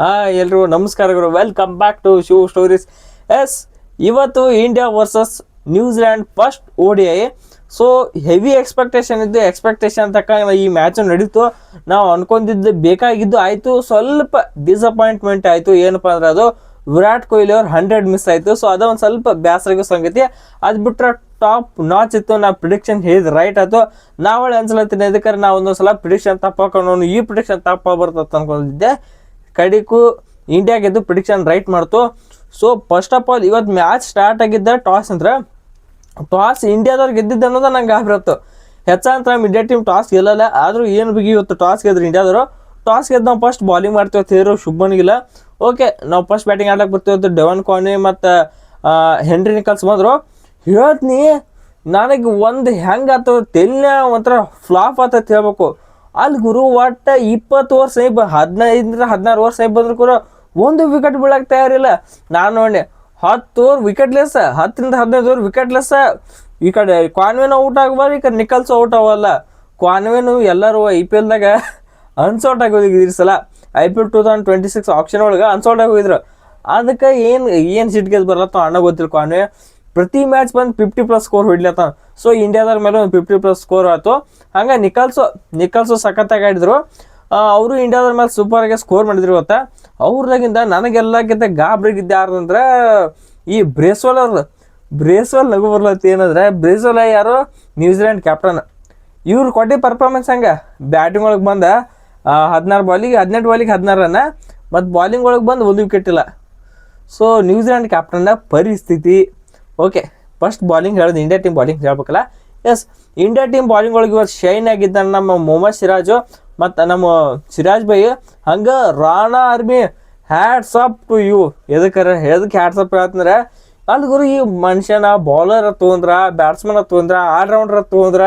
ಹಾ ಎಲ್ರಿಗೂ ನಮಸ್ಕಾರಗಳು welcome back to shoe stories yes ಇವತ್ತು India versus New Zealand first ODI I so heavy expectation ಇದ್ದು expectation ತಕ್ಕ ಈ ಮ್ಯಾಚು ನಡೀತು. ನಾವು ಅನ್ಕೊಂಡಿದ್ದು ಬೇಕಾಗಿದ್ದು ಆಯಿತು. ಸ್ವಲ್ಪ ಡಿಸಪಾಯಿಂಟ್ಮೆಂಟ್ ಆಯಿತು. ಏನಪ್ಪ ಅಂದ್ರೆ ಅದು ವಿರಾಟ್ ಕೊಹ್ಲಿ ಅವ್ರು ಹಂಡ್ರೆಡ್ ಮಿಸ್ ಆಯಿತು. ಸೊ ಅದೊಂದು ಸ್ವಲ್ಪ ಬೇಸರಿಗೋ ಸಂಗತಿ. ಅದು ಬಿಟ್ಟರೆ ಟಾಪ್ ನಾಚ್ ಇತ್ತು. ನಾ ಪ್ರಿಡಿಕ್ಷನ್ ಹೇಳಿದ ರೈಟ್ ಆಯಿತು. ನಾವಳೆ ಅನ್ಸಲತ್ತೀನಿ ಇದಕ್ಕೆ ನಾವು ಒಂದೊಂದ್ಸಲ ಪ್ರಿಡಿಕ್ಷನ್ ತಪ್ಪಾಕೊಂಡು ಈ ಪ್ರಿಡಿಕ್ಷನ್ ತಪ್ಪ ಬರ್ತದೆ ಅನ್ಕೊಂಡಿದ್ದೆ. ಕಡಿಕು ಇಂಡಿಯಾ ಗೆದ್ದು ಪ್ರಿಡಿಕ್ಷನ್ ರೈಟ್ ಮಾಡ್ತು. ಸೊ ಫಸ್ಟ್ ಆಫ್ ಆಲ್ ಇವತ್ತು ಮ್ಯಾಚ್ ಸ್ಟಾರ್ಟ್ ಆಗಿದ್ದ ಟಾಸ್ ಅಂದ್ರೆ ಟಾಸ್ ಇಂಡಿಯಾದವ್ರು ಗೆದ್ದಿದ್ದು ಅನ್ನೋದು ನಂಗೆ ಹೆಚ್ಚಂತ ನಮ್ಮ ಇಂಡಿಯಾ ಟೀಮ್ ಟಾಸ್ ಗೆಲ್ಲಲ್ಲ, ಆದರೂ ಏನು ಬಿಗಿ ಇವತ್ತು ಟಾಸ್ ಗೆದ್ರು ಇಂಡಿಯಾದವರು ಟಾಸ್ ಗೆದ್ದು ನಾವು ಫಸ್ಟ್ ಬಾಲಿಂಗ್ ಮಾಡ್ತೀವಿ ತೇರು ಶುಭನಿಗಿಲ್ಲ ಓಕೆ ನಾವು ಫಸ್ಟ್ ಬ್ಯಾಟಿಂಗ್ ಆಡ್ಲಕ್ಕೆ ಬರ್ತೀವಿ ಡೆವನ್ ಕಾನಿ ಮತ್ತು ಹೆನ್ರಿ ನಿಕಲ್ಸ್ ಬಂದರು. ಹೇಳ್ತೀನಿ, ನನಗೆ ಒಂದು ಹೆಂಗೆ ಆತ ತೆಲ್ಲ ಒಂಥರ ಫ್ಲಾಪ್ ಆತ ಹೇಳ್ಬೇಕು. ಅಲ್ಲಿ ಗುರು ಒಟ್ಟ ಇಪ್ಪತ್ತು ವರ್ಷ ಇಬ್ಬ ಹದಿನೈದರಿಂದ ಹದಿನಾರು ವರ್ಷ ಇಬ್ಬಂದ್ರೆ ಬಂದ್ರು ಕೂಡ ಒಂದು ವಿಕೆಟ್ ಬೀಳಕ್ಕೆ ತಯಾರಿಲ್ಲ. ನಾನು ನೋಡಿ ಹತ್ತು ಓವರ್ ವಿಕೆಟ್ಲೆಸ್ ಹತ್ತರಿಂದ ಹದಿನೈದು ಓವರ್ ವಿಕೆಟ್ಲೆಸ್ ಈ ಕಡೆ ಕ್ವಾನ್ವೇನು ಔಟ್ ಆಗಬಾರ್ದು, ಈ ಕಡೆ ನಿಕಲ್ಸ್ ಔಟ್ ಆಗೋಲ್ಲ ಕ್ವಾನ್ವೇನು ಎಲ್ಲರೂ ಐ ಪಿ ಎಲ್ದಾಗ ಅನ್ಸೌಟ್ ಆಗಿ ಹೋಗಿದ್ರು ಈ ಸಲ. I P L two thousand twenty six option ಒಳಗೆ ಅನ್ಸೌಟ್ ಆಗೋಗಿದ್ರು ಅದಕ್ಕೆ ಏನು ಏನು ಸಿಟ್ಗೆ ಬರಲ್ಲ ಅಣ್ಣ ಗೊತ್ತಿಲ್ಲ ಕಾನ್ವೆ ಪ್ರತಿ ಮ್ಯಾಚ್ ಬಂದು ಫಿಫ್ಟಿ ಪ್ಲಸ್ ಸ್ಕೋರ್ ಹೊಡ್ಲತ್ತ ಸೊ ಇಂಡಿಯಾದವ್ರ ಮೇಲೆ ಒಂದು ಫಿಫ್ಟಿ ಪ್ಲಸ್ ಸ್ಕೋರ್ ಆಯಿತು. ಹಂಗೆ ನಿಕಲ್ಸು ನಿಕಲ್ಸು ಸಖತ್ತಾಗಿ ಆಡಿದ್ರು. ಅವರು ಇಂಡಿಯಾದವ್ರ ಮೇಲೆ ಸೂಪರಾಗಿ ಸ್ಕೋರ್ ಮಾಡಿದ್ರು ಗೊತ್ತಾ? ಅವ್ರದಾಗಿಂದ ನನಗೆಲ್ಲಕ್ಕಿಂತ ಗಾಬ್ರಿಗಿದ್ದ ಯಾರಂದ್ರೆ ಈ ಬ್ರೇಸ್ವಾಲ್ ಅವ್ರದ್ದು ಬ್ರೇಸ್ವಾಲ್ ನಗು ಬರ್ಲತ್ತ ಏನಂದ್ರೆ ಬ್ರೇಸ್ವಾಲ್ ಯಾರು? ನ್ಯೂಜಿಲೆಂಡ್ ಕ್ಯಾಪ್ಟನ್ ಇವ್ರು ಕೊಟ್ಟಿ ಪರ್ಫಾರ್ಮೆನ್ಸ್ ಹಂಗೆ? ಬ್ಯಾಟಿಂಗ್ ಒಳಗೆ ಬಂದ ಹದಿನಾರು ಬಾಲಿಗೆ ಹದಿನೆಂಟು ಬಾಲಿಗೆ ಹದಿನಾರು ರನ್ನ ಮತ್ತು ಬಾಲಿಂಗ್ ಒಳಗೆ ಬಂದು ಒಂದು ವಿಕೆಟ್ ಇಲ್ಲ. ಸೊ ನ್ಯೂಜಿಲೆಂಡ್ ಕ್ಯಾಪ್ಟನ್ನ ಪರಿಸ್ಥಿತಿ ಓಕೆ ಫಸ್ಟ್ ಬಾಲಿಂಗ್ ಹೇಳೋದು ಇಂಡಿಯಾ ಟೀಮ್ ಬಾಲಿಂಗ್ ಹೇಳ್ಬೇಕಲ್ಲ? ಎಸ್ ಇಂಡಿಯಾ ಟೀಮ್ ಬಾಲಿಂಗ್ ಒಳಗೆ ಇವತ್ತು ಶೈನ್ ಆಗಿದ್ದ ನಮ್ಮ ಮೊಹಮ್ಮದ್ ಸಿರಾಜು. ಮತ್ತು ನಮ್ಮ ಸಿರಾಜ್ ಬೈ, ಹಂಗೆ Rana army hats off to you ಎದಕ್ಕರ, ಎದಕ್ಕೆ ಹ್ಯಾಟ್ಸ್ ಅಪ್ ಹೇಳ್ತಂದ್ರೆ, ಅಲ್ಲಿ ಗುರು ಈ ಮನುಷ್ಯನ ಬೌಲರ್ ತೊಗೊಂಡ್ರ ಬ್ಯಾಟ್ಸ್ಮನ್ ತೊಗೊಂಡ್ರ ಆಲ್ರೌಂಡರ್ ತೊಗೊಂಡ್ರ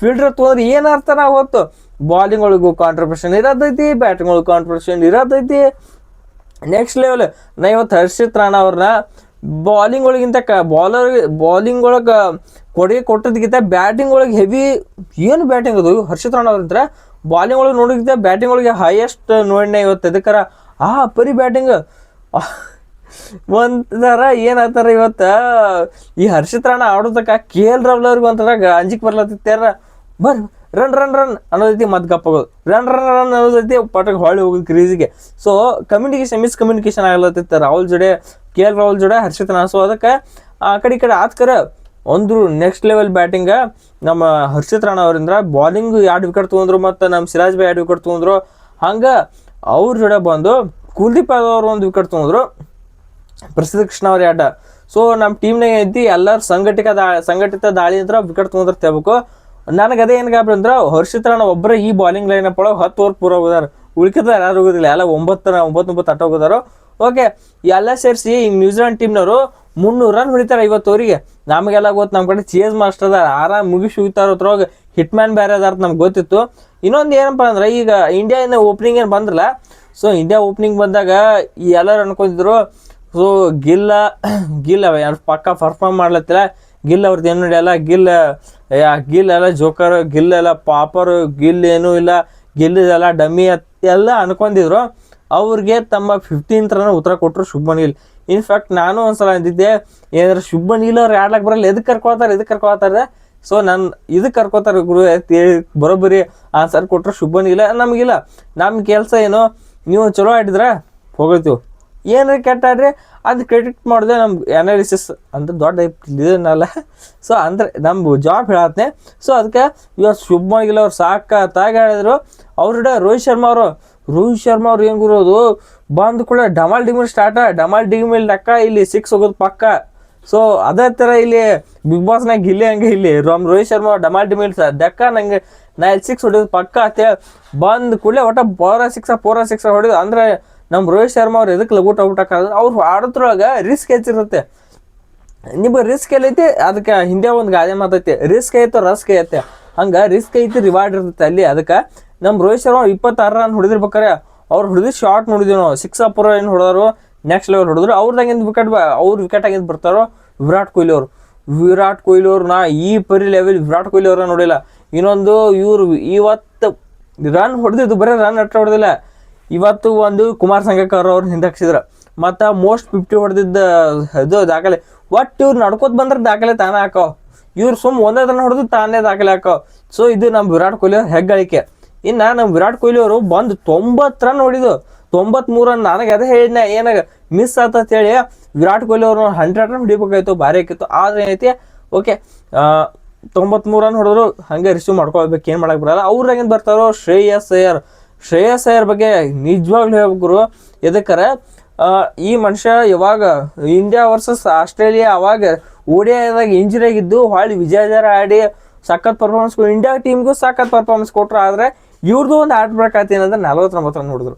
ಫೀಲ್ಡರ್ ತೊಗೊಂಡ್ರೆ ಏನು ಅರ್ಥ ನಾವು ಹೊತ್ತು ಬಾಲಿಂಗ್ ಒಳಗೂ ಕಾಂಟ್ರಿಬ್ಯೂಷನ್ ಇರೋದೈತಿ ಬ್ಯಾಟಿಂಗ್ ಒಳಗೆ ಕಾಂಟ್ರಿಬ್ಯೂಷನ್ ಇರೋದೈತಿ ನೆಕ್ಸ್ಟ್ ಲೆವೆಲ್ ನಾ ಇವತ್ತು ಹರ್ಷಿತ್ ರಾಣಾ ಅವ್ರನ್ನ ಬಾಲಿಂಗ್ ಒಳಗಿಂತ ಕ ಬಾಲರ್ ಬಾಲಿಂಗ್ ಒಳಗೆ ಕೊಡುಗೆ ಕೊಟ್ಟದಕ್ಕಿಂತ ಬ್ಯಾಟಿಂಗ್ ಒಳಗೆ ಹೆವಿ ಏನು ಬ್ಯಾಟಿಂಗ್ ಅದು? ಹರ್ಷಿತ್ ರಾಣ ಅವ್ರ ಬಾಲಿಂಗ್ ಒಳಗೆ ನೋಡಿದ್ದೆ ಬ್ಯಾಟಿಂಗ್ ಒಳಗೆ ಹೈಯೆಸ್ಟ್ ನೋಡಿನ ಇವತ್ತು ಅದಕ್ಕಾರ ಆ ಪರಿ ಬ್ಯಾಟಿಂಗ್ ಒಂಥರ ಏನಾಗ್ತಾರ ಇವತ್ತು? ಈ ಹರ್ಷಿತ್ ರಾಣ ಆಡೋದಕ್ಕ ಕೆ ಎಲ್ ರಾಹುಲ್ ಅವ್ರಿಗೆ ಒಂಥರ ಅಂಜಿಕ್ ಬರ್ಲತ್ತಿತ್ತಾರ ಬರ್ರಿ ರನ್ ರನ್ ರನ್ ಅನ್ನೋದೈತಿ ಮತ್ತೆ ಗಪ್ಪಾಗೋದು ರನ್ ರನ್ ರನ್ ಅನ್ನೋದೈತಿ ಪಟಕ್ ಹೊಳ್ಳಿ ಹೋಗೋದು ಕ್ರೀಸಿಗೆ ಸೊ ಕಮ್ಯುನಿಕೇಶನ್ ಮಿಸ್ ಕಮ್ಯುನಿಕೇಶನ್ ಆಗ್ಲತ್ತಿತ್ತು ರಾಹುಲ್ ಜೋಡೆ, ಕೆ ಎಲ್ ರಾಹುಲ್ ಜೋಡೆ, ಹರ್ಷಿತ್ ಸೊ ಅದಕ್ಕೆ ಆ ಕಡೆ ಈ ಕಡೆ ಆತ್ಕರ ಒಂದು ನೆಕ್ಸ್ಟ್ ಲೆವೆಲ್ ಬ್ಯಾಟಿಂಗ ನಮ್ಮ ಹರ್ಷಿತ್ ರಾಣ ಅವರಿಂದ ಬಾಲಿಂಗ್ ಎರಡು ವಿಕೆಟ್ ತೊಗೊಂಡ್ರು ಮತ್ತು ನಮ್ಮ ಸಿರಾಜ್ ಬಾಯ್ ಎರಡು ವಿಕೆಟ್ ತೊಗೊಂಡ್ರು. ಹಂಗೆ ಅವ್ರ ಜೋಡೆ ಬಂದು ಕುಲ್ದೀಪ್ ಯಾದವ್ ಅವರು ಒಂದು ವಿಕೆಟ್ ತೊಗೊಂಡ್ರು. ಪ್ರಸಿದ್ಧ ಕೃಷ್ಣ ಅವ್ರ ಆಟ ಸೊ ನಮ್ಮ ಟೀಮ್ನಾಗ ಐತಿ ಎಲ್ಲರೂ ಸಂಘಟಿತ ದಾ ಸಂಘಟಿತ ದಾಳಿ ಅಂದ್ರೆ ವಿಕೆಟ್ ತೊಗೊಂಡ್ರೆ ತೇಬೇಕು. ನನಗೆ ಅದೇ ಏನು ಗಾಬರಿ ಅಂದ್ರೆ ಹರ್ಷಿತ್ ರಾಣ ಒಬ್ಬರೇ ಈ ಬಾಲಿಂಗ್ ಲೈನ್ ಅಪ್ ಒಳಗೆ ಹತ್ತು ಓವರ್ ಪೂರ ಹೋಗಿದಾರೆ ಉಳ್ಕಿದ ಯಾರು ಹೋಗೋದಿಲ್ಲ, ಎಲ್ಲ ಒಂಬತ್ತರ ಒಂಬತ್ತು ಒಂಬತ್ತು ಅಟ್ಟ ಹೋಗಿದಾರು ಓಕೆ ಎಲ್ಲ ಸೇರಿಸಿ ಈ ನ್ಯೂಜಿಲೆಂಡ್ ಟೀಮ್ನವರು ಮುನ್ನೂರು ರನ್ ಹೊಡಿತಾರೆ ಇವತ್ತು ಅವರಿಗೆ. ನಮಗೆಲ್ಲ ಗೊತ್ತು ನಮ್ಮ ಕಡೆ ಚೇಸ್ ಮಾಸ್ಟರ್ ಅದಾರ, ಆರಾಮ್ ಮುಗಿಸಿ ಹೋಗ್ತಾರ ಅದ್ರೊಳಗೆ. ಹಿಟ್ ಮ್ಯಾನ್ ಬೇರೆ ಅದಾರ ನಮ್ಗೆ ಗೊತ್ತಿತ್ತು. ಇನ್ನೊಂದು ಏನಪ್ಪ ಅಂದ್ರೆ ಈಗ ಇಂಡಿಯಾ ಓಪನಿಂಗ್ ಏನು ಬಂದ್ರಲ್ಲ ಸೊ ಇಂಡಿಯಾ ಓಪನಿಂಗ್ ಬಂದಾಗ ಎಲ್ಲರೂ ಅನ್ಕೊಂಡಿದ್ರು ಸೊ ಗಿಲ್ಲ ಗಿಲ್ಲ ಪಕ್ಕ ಪರ್ಫಾರ್ಮ್ ಮಾಡ್ಲತ್ತಿಲ್ಲ. ಗಿಲ್ ಅವ್ರದ್ದು ಏನು ನಡೆಯಲ್ಲ ಗಿಲ್ ಗಿಲ್ ಎಲ್ಲ ಜೋಕರ್, ಗಿಲ್ ಎಲ್ಲ ಪಾಪರು, ಗಿಲ್ ಏನೂ ಇಲ್ಲ, ಗಿಲ್ ಎಲ್ಲ ಡಮ್ಮಿ ಎಲ್ಲ ಅನ್ಕೊಂಡಿದ್ರು. ಅವ್ರಿಗೆ ತಮ್ಮ ಫಿಫ್ಟೀನ್ತ್ ರನ್ ಉತ್ತರ ಕೊಟ್ಟರು ಶುಭ್ಮನ್ ಗಿಲ್. ಇನ್ಫ್ಯಾಕ್ಟ್ ನಾನು ಒಂದ್ಸಲ ಅಂದಿದ್ದೆ, ಏನಾದ್ರು ಶುಭ್ಮನ್ ಗಿಲ್ ಅವ್ರು ಆಡ್ಲಕ್ಕೆ ಬರಲ್ಲ ಎದಕ್ಕೆ ಕರ್ಕೊಳ್ತಾರೆ ಎದಕ್ಕೆ ಕರ್ಕೊಳ್ತಾರೆ? ಸೊ ನಾನು ಇದಕ್ಕೆ ಕರ್ಕೋತಾರೆ ಗುರು ಬರೋಬ್ಬರಿ ಆನ್ಸರ್ ಕೊಟ್ಟರು ಶುಭ್ಮನ್ ಗಿಲ್. ನಮಗಿಲ್ಲ ನಮ್ಮ ಕೆಲಸ ಏನು? ನೀವು ಚಲೋ ಆಡಿದ್ರೆ ಹೋಗ್ತೀವಿ ಏನು ಕೆಟ್ಟ ಆಡ್ರಿ? ಅದು ಕ್ರೆಡಿಟ್ ಮಾಡಿದೆ ನಮ್ಗೆ ಅನಾಲಿಸಿಸ್ ಅಂದ್ರೆ ದೊಡ್ಡ ಇದನ್ನಲ್ಲ. ಸೊ ಅಂದ್ರೆ ನಮ್ಮ ಜಾಬ್ ಹೇಳತ್ತೆ ಸೊ ಅದಕ್ಕೆ ಇವತ್ತು ಶುಭ್ಮನ್ ಗಿಲ್ ಅವ್ರು ಸಾಕಾಗಿ ಹೇಳಿದ್ರು. ಅವ್ರ ರೋಹಿತ್ ಶರ್ಮಾ ಅವರು. ರೋಹಿತ್ ಶರ್ಮಾ ಅವ್ರು ಏನು ಗುರೋದು ಬಂದ ಕೂಡ ಡಮಾಲ್ ಡಿಮಿಲ್ ಸ್ಟಾರ್ಟ ಡಮಾಲ್ ಡಿಮಿಲ್ ಲೆಕ್ಕ ಇಲ್ಲಿ ಸಿಕ್ಸ್ ಹೋಗೋದು ಪಕ್ಕ. ಸೊ ಅದೇ ಥರ ಇಲ್ಲಿ ಬಿಗ್ ಬಾಸ್ನಾಗ ಇಲ್ಲಿ ಹಂಗೆ ಇಲ್ಲಿ. ರಾಮ್ ರೋಹಿತ್ ಶರ್ಮಾ ಡಮಾಲ್ ಡಿಮಿಲ್ ದಕ್ಕ ನಂಗೆ ನಾ ಇಲ್ಲಿ ಸಿಕ್ಸ್ ಹೊಡಿಯೋದು ಪಕ್ಕ ಅಂತೇಳಿ ಬಂದು ಕೂಡಲೇ ಒಟ್ಟ ಪೋರ ಸಿಕ್ಸ ಪೋರ ಸಿಕ್ಸ ಹೊಡಿಯೋದು. ಅಂದ್ರೆ ನಮ್ಮ ರೋಹಿತ್ ಶರ್ಮಾ ಅವ್ರು ಎದಕ್ಕೆ ಲಗೋಟ್ ಔಟ್ ಹಾಕೋದು ಅವ್ರು ಆಡೋದ್ರೊಳಗೆ ರಿಸ್ಕ್ ಹೆಚ್ಚಿರುತ್ತೆ ನಿಮಗೆ ರಿಸ್ಕ್ ಎಲ್ಲೈತಿ, ಅದಕ್ಕೆ ಹಿಂದೆ ಒಂದು ಗಾದೆ ಮಾತೈತಿ ರಿಸ್ಕ್ ಐತೋ ರಸ್ಕ್ ಐತೆ. ಹಂಗೆ ರಿಸ್ಕ್ ಐತಿ ರಿವಾರ್ಡ್ ಇರ್ತೈತೆ ಅಲ್ಲಿ. ಅದಕ್ಕೆ ನಮ್ಮ ರೋಹಿತ್ ಶರ್ಮಾ ಇಪ್ಪತ್ತಾರು ರನ್ ಹೊಡೆದಿರ್ಬೇಕಾರೆ, ಅವ್ರು ಹೊಡೆದು ಶಾರ್ಟ್ ನೋಡಿದ್ವಿ ನಾವು. ಸಿಕ್ಸ್ ಅಪ್ಪರ ಏನು ಹೊಡೆದ್ರು ನೆಕ್ಸ್ಟ್ ಲೆವೆಲ್ ಹೊಡೆದ್ರು. ಅವ್ರದಾಗಿಂದ ವಿಕೆಟ್ ಅವ್ರ ವಿಕೆಟ್ ಆಗಿಂದ ಬರ್ತಾರೋ ವಿರಾಟ್ ಕೊಹ್ಲಿ ಅವರು. ವಿರಾಟ್ ಕೊಹ್ಲಿ ಅವ್ರು ನಾ ಈ ಪರಿ ಲೆವೆಲ್ ವಿರಾಟ್ ಕೊಹ್ಲಿ ಅವ್ರನ್ನ ನೋಡಿಲ್ಲ. ಇನ್ನೊಂದು ಇವರು ಇವತ್ತು ರನ್ ಹೊಡೆದಿದ್ದು ಬರೀ ರನ್ ಅಟ್ಟ ಹೊಡೆದಿಲ್ಲ. ಇವತ್ತು ಒಂದು ಕುಮಾರ್ ಸಂಗಕ್ಕರ್ ಅವ್ರು ಹಿಂದಕ್ಸಿದ್ರು. ಮತ್ತು ಮೋಸ್ಟ್ ಫಿಫ್ಟಿ ಹೊಡೆದಿದ್ದ ಇದು ದಾಖಲೆ. ಒಟ್ಟು ಇವ್ರು ನಡ್ಕೋತ ಬಂದ್ರೆ ದಾಖಲೆ ತಾನೇ ಹಾಕೋ. ಇವ್ರು ಸುಮ್ ಒಂದೇ ಹೊಡೆದು ತಾನೇ ದಾಖಲೆ ಹಾಕೋ. ಸೊ ಇದು ನಮ್ಮ ವಿರಾಟ್ ಕೊಹ್ಲಿ ಅವ್ರ ಹೆಗ್ಗಳಿಕೆ. ಇನ್ನು ನಮ್ಮ ವಿರಾಟ್ ಕೊಹ್ಲಿ ಅವರು ಬಂದು ತೊಂಬತ್ತು ರನ್ ಹೊಡಿದು. ತೊಂಬತ್ಮೂರು ರನ್ ನನಗೆ ಅದೇ ಹೇಳಿದ್ನ. ಏನಾಗ ಮಿಸ್ ಹೇಳಿ ವಿರಾಟ್ ಕೊಹ್ಲಿ ಅವರು ಹಂಡ್ರೆಡ್ ರನ್ ಹೊಡಿಬೇಕಾಯ್ತು, ಭಾರಿ ಆಕಿತ್ತು. ಆದ್ರೆ ಏನೈತಿ? ಓಕೆ ತೊಂಬತ್ಮೂರು ರನ್ ಹೊಡೆದ್ರು ಹಂಗೆ ರಿಸೀವ್ ಮಾಡ್ಕೊಳ್ಬೇಕು. ಏನು ಮಾಡಕ್ಕೆ ಬರಲ್ಲ. ಅವ್ರಾಗಿಂದ ಬರ್ತಾರೋ ಶ್ರೇಯಸ್ ಅಯ್ಯರ್. ಶ್ರೇಯಸ್ ಅಯ್ಯರ್ ಬಗ್ಗೆ ನಿಜವಾಗ್ಲೂ ಹೇಳ್ಬೇಕು ಎದಕ್ಕಾರ ಈ ಮನುಷ್ಯ ಯಾವಾಗ ಇಂಡಿಯಾ ವರ್ಸಸ್ ಆಸ್ಟ್ರೇಲಿಯಾ ಅವಾಗ ಓಡಿಯಾದಾಗ ಇಂಜುರಿ ಆಗಿದ್ದು ಹೊಳ್ಳಿ ವಿಜಯಜರ ಆಡಿ ಸಖತ್ ಪರ್ಫಾರ್ಮೆನ್ಸ್ ಇಂಡಿಯಾ ಟೀಮ್ಗೂ ಸಖತ್ ಪರ್ಫಾರ್ಮೆನ್ಸ್ ಕೊಟ್ರು. ಆದರೆ ಇವ್ರದ್ದು ಒಂದು ಆಟ ಬ್ರೇಕ್ ಏನಂದ್ರೆ ನಲ್ವತ್ತೊಂಬತ್ತು ರನ್ ಹೊಡೆದ್ರು.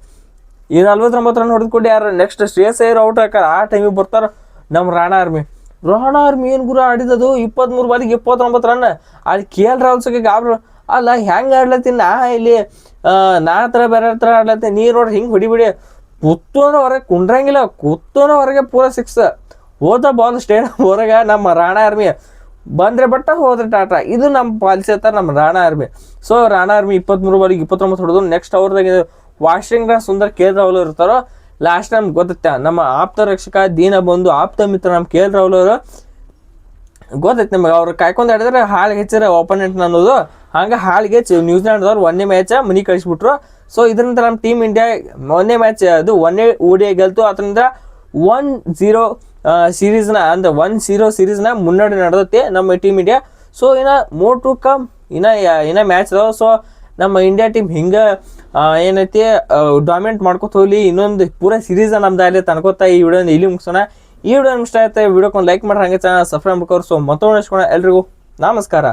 ಈ ನಲ್ವತ್ತೊಂಬತ್ತು ರನ್ ಹೊಡೆದ್ಕೊಂಡು ಯಾರು ನೆಕ್ಸ್ಟ್ ಶ್ರೇಯಸ್ ಅಯ್ಯರ್ ಔಟ್ ಹಾಕಾರ ಆ ಟೈಮಿಗೆ ಬರ್ತಾರೆ ನಮ್ಮ ರಾಣಾ ಆರ್ಮಿ ರಾಣಾ ಆರ್ಮಿ ಏನು ಗುರು ಆಡಿದದು? ಇಪ್ಪತ್ತ್ಮೂರು ಬಾಲಿಗೆ ಇಪ್ಪತ್ತೊಂಬತ್ತು ರನ್ ಅಲ್ಲಿ ಕೆ ಎಲ್ ರಾಹುಲ್ಸ್ಗೆ ಗಾಬ್ರು ಅಲ್ಲ ಹೆಂಗೆ ಆಡ್ಲತ್ತೀನಿ ನಾ ಇಲ್ಲಿ ನಾ ಹತ್ರ ಬೇರೆ ಹತ್ರ ಆಡ್ಲತ್ತೀನಿ ನೀರು ನೋಡಿ ಹಿಂಗೆ ಹೊಡಿಬಿಡಿ. ಕುತ್ತೋನ ಹೊರಗೆ ಕುಂಡ್ರಂಗಿಲ್ಲ. ಕುತ್ತೋನ ಹೊರಗೆ ಪೂರ ಸಿಕ್ಸ್ ಹೋದ ಬಾಲ್ ಸ್ಟೇಡಿಯಂ ಹೊರಗೆ ನಮ್ಮ ರಾಣಾ ಆರ್ಮಿ ಬಂದ್ರೆ ಬಟ್ಟ ಹೋದ್ರೆ ಟಾಟಾ. ಇದು ನಮ್ಮ ಪಾಲಿಸಿ ಅಂತ ನಮ್ಮ Rana army so Rana army ಇಪ್ಪತ್ತ್ಮೂರು ಬಾಲಿಗೆ ಇಪ್ಪತ್ತೊಂಬತ್ತು ಹೊಡೆದು next ಅವ್ರದಾಗ Washington Sundar K L Rahul ಇರ್ತಾರೋ ಲಾಸ್ಟ್ ಟೈಮ್ ಗೊತ್ತತೆ, ನಮ್ಮ ಆಪ್ತ ರಕ್ಷಕ ದೀನ ಬಂದು ಆಪ್ತ ಮಿತ್ರ ನಮ್ಮ ಕೆ ಎಲ್ ರಾಹುಲ್ ಅವರು. ಗೊತ್ತೈತೆ ನಿಮಗೆ, ಅವ್ರು ಕಾಯ್ಕೊಂಡು ಆಡಿದ್ರೆ ಹಾಳು ಹೆಚ್ಚಿರ ಓಪನೆಂಟ್ ಅನ್ನೋದು. ಹಂಗೆ ಹಾಳಿಗೆ ಹೆಚ್ಚಿ ನ್ಯೂಜಿಲೆಂಡ್ದವ್ರು ಒಂದೇ ಮ್ಯಾಚ್ ಮನಿ ಕಳಿಸ್ಬಿಟ್ರು. ಸೊ ಇದರಿಂದ ನಮ್ಮ ಟೀಮ್ ಇಂಡಿಯಾ ಒಂದೇ ಮ್ಯಾಚ್ ಅದು ಒಂದೇ ಓಡಿ ಗೆಲ್ತು. ಅದರಿಂದ ಒನ್ ಜೀರೋ ಸೀರೀಸ್ನ ಅಂದ್ರೆ ಒನ್ ಜೀರೋ ಸೀರೀಸ್ನ ಮುನ್ನಡೆ ನಡೆದತ್ತೆ ನಮ್ಮ ಟೀಮ್ ಇಂಡಿಯಾ ಸೊ ಇನ್ನು ಮೋರ್ ಟು ಕಮ್ ಇನ್ನು, ಇನ್ನೂ ಮ್ಯಾಚ್ ಅದಾವ. ಸೊ ನಮ್ಮ ಇಂಡಿಯಾ ಟೀಮ್ ಹಿಂಗೆ ಏನೈತಿ ಡಾಮಿನೇಟ್ ಮಾಡ್ಕೊತ ಹೋಗ್ಲಿ. ಇನ್ನೊಂದು ಪೂರ ಸೀರೀಸ್ ನಮ್ದು ಅಲ್ಲಿ ತನ್ಕೋತಾ ಈ ವಿಡಿಯೋ ಇಲ್ಲಿ ಮುಗಿಸೋಣ. ಈ ವಿಡಿಯೋ ಇಷ್ಟ ಆಯ್ತು ವಿಡಿಯೋಕ್ಕೆ ಲೈಕ್ ಮಾಡ್ರಿ, ಹಂಗೆ ಚಾನಲ್ ಸಬ್ಸ್ಕ್ರೈಬ್ ಮಾಡ್ಕೋರು. ಸೊ ಮತ್ತೊಂದು ಎಲ್ರಿಗೂ ನಮಸ್ಕಾರ.